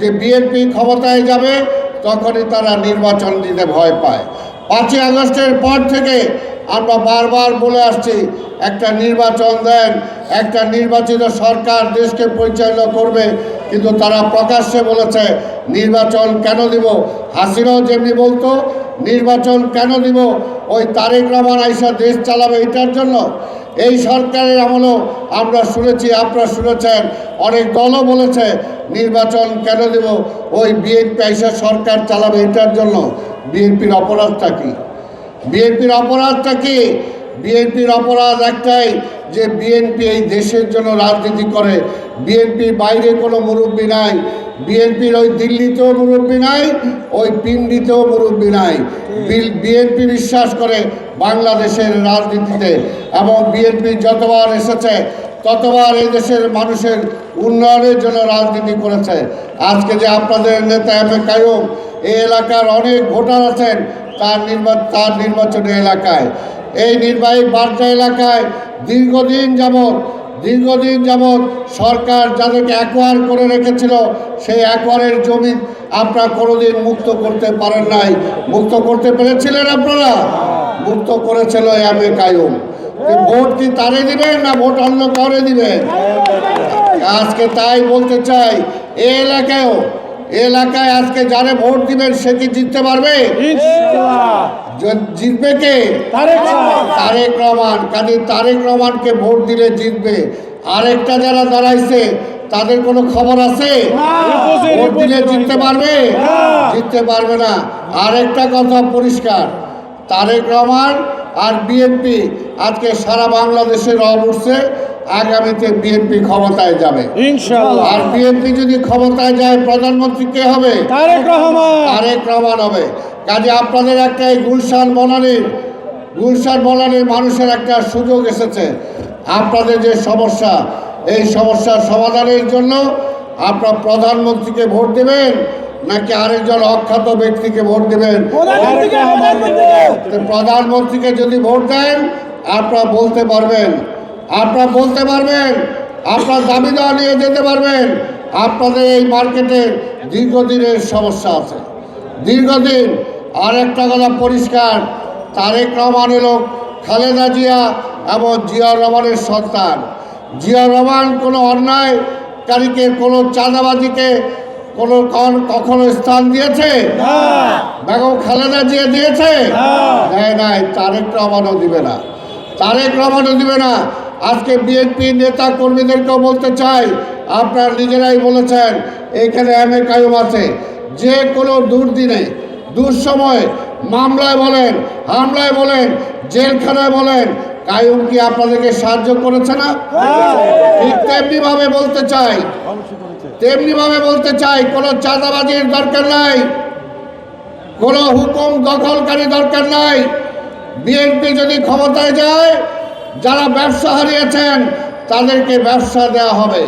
যে বিএনপি ক্ষমতায় যাবে তখনই তারা নির্বাচন দিতে ভয় পায়। পাঁচই আগস্টের পর থেকে আমরা বারবার বলে আসছি, একটা নির্বাচন দেন, একটা নির্বাচিত সরকার দেশকে পরিচালনা করবে, কিন্তু তারা প্রকাশ্যে বলেছে, নির্বাচন কেন দিব? হাসিনাও যেমনি বলতো, নির্বাচন কেন দিব? ওই তারেক রহমান আইসা দেশ চালাবে এটার জন্য? এই সরকারের আমলও আমরা শুনেছি, আপনারা শুনেছেন, অনেক দলও বলেছে, নির্বাচন কেন দেব? ওই বিএনপি আইসা সরকার চালাবে এটার জন্য। বিএনপির অপরাধটা কী? বিএনপির অপরাধটা কি? বিএনপির অপরাধ একটাই যে বিএনপি এই দেশের জন্য রাজনীতি করে। বিএনপির বাইরে কোনো মুরব্বী নাই। বিএনপির ওই দিল্লিতেও মুরব্বী নাই, ওই পিন্ডিতেও মুরব্বী নাই। বিএনপি বিশ্বাস করে বাংলাদেশের রাজনীতিতে এবং বিএনপি যতবার এসেছে, ততবার এই দেশের মানুষের উন্নয়নের জন্য রাজনীতি করেছে। আজকে যে আপনাদের নেতা এম এ কায়ুম, এই এলাকার অনেক ভোটার আছেন তার নির্বাচন তার নির্বাচনী এলাকায়। এই নির্বাহী বার্তা এলাকায় দীর্ঘদিন যাবৎ দীর্ঘদিন যাবৎ সরকার যাদেরকে অ্যাকোয়ার করে রেখেছিল, সেই অ্যাকোয়ারের জমি আপনারা কোনোদিন মুক্ত করতে পারেন নাই। মুক্ত করতে পেরেছিলেন আপনারা? মুক্ত করেছিল এম এ কায়ুম। ভোট কি তারে দিবেন না ভোট অন্য কাউরে দিবেন? আজকে তাই বলতে চাই, এই এলাকায়ও এলাকায় আজকে যারে ভোট দিবেন সে কি জিততে পারবে? জিতবে কে? তারেক রহমান। কাজে তারেক রহমানকে ভোট দিলে জিতবে। আরেকটা যারা দাঁড়াইছে তাদের কোনো খবর আছে? ভোট দিলে জিততে পারবে? জিততে পারবে না। আরেকটা কথা পরিষ্কার। তারেক রহমান আর বিএনপি আজকে সারা বাংলাদেশে রব উঠছে। আগামীতে বিএনপি ক্ষমতায় যাবে। আর বিএনপি যদি ক্ষমতায় যায় প্রধানমন্ত্রী কে হবে? তারেক রহমান। তারেক রহমান হবে। কাজে আপনাদের একটা এই গুলশান বনানীর গুলশান বনানীর মানুষের একটা সুযোগ এসেছে। আপনাদের যে সমস্যা এই সমস্যার সমাধানের জন্য আপনার প্রধানমন্ত্রীকে ভোট দেবেন নাকি আরেকজন অখ্যাত ব্যক্তিকে ভোট দেবেন? প্রধানমন্ত্রীকে যদি ভোট দেন আপনারা বলতে পারবেন আপনারা বলতে পারবেন আপনার দাবি দেওয়া নিয়ে যেতে পারবেন আপনাদের এই মার্কেটে দীর্ঘদিনের সমস্যা আছে। দীর্ঘদিন আর একটা কথা পরিষ্কার তারেক রহমান এলো খালেদা জিয়া এবং জিয়া রহমানের সন্তান। জিয়া রহমান কোনো অন্যায়কারীকে কোনো চাঁদাবাজিকে কোনো কখন- স্থান দিয়েছে? বেগম খালেদা জিয়া দিয়েছে? দেয় নাই তারেক রহমানও দিবে না। তারেক রহমানও দিবে না। আজকে বিএনপি নেতা কর্মীদেরকেও বলতে চাই আপনারা নিজেরাই বলেছেন এখানে এম এ কায়ুম আছে। যে কোনো দুর্দিনে দুঃসময়ে মামলায় বলেন হামলায় বলেন জেলখানায় বলেন কায়ুম কি আপনাদেরকে সাহায্য করেছে না? ঠিক তেমনি ভাবে বলতে চাই তেমনি ভাবে বলতে চাই কোনো চাঁদাবাজির দরকার নাই কোনো হুকুম দখলকারী দরকার নাই। বিএনপি যদি ক্ষমতায় যায় যারা ব্যবসা হারিয়েছেন তাদেরকে ব্যবসা দেওয়া হবে।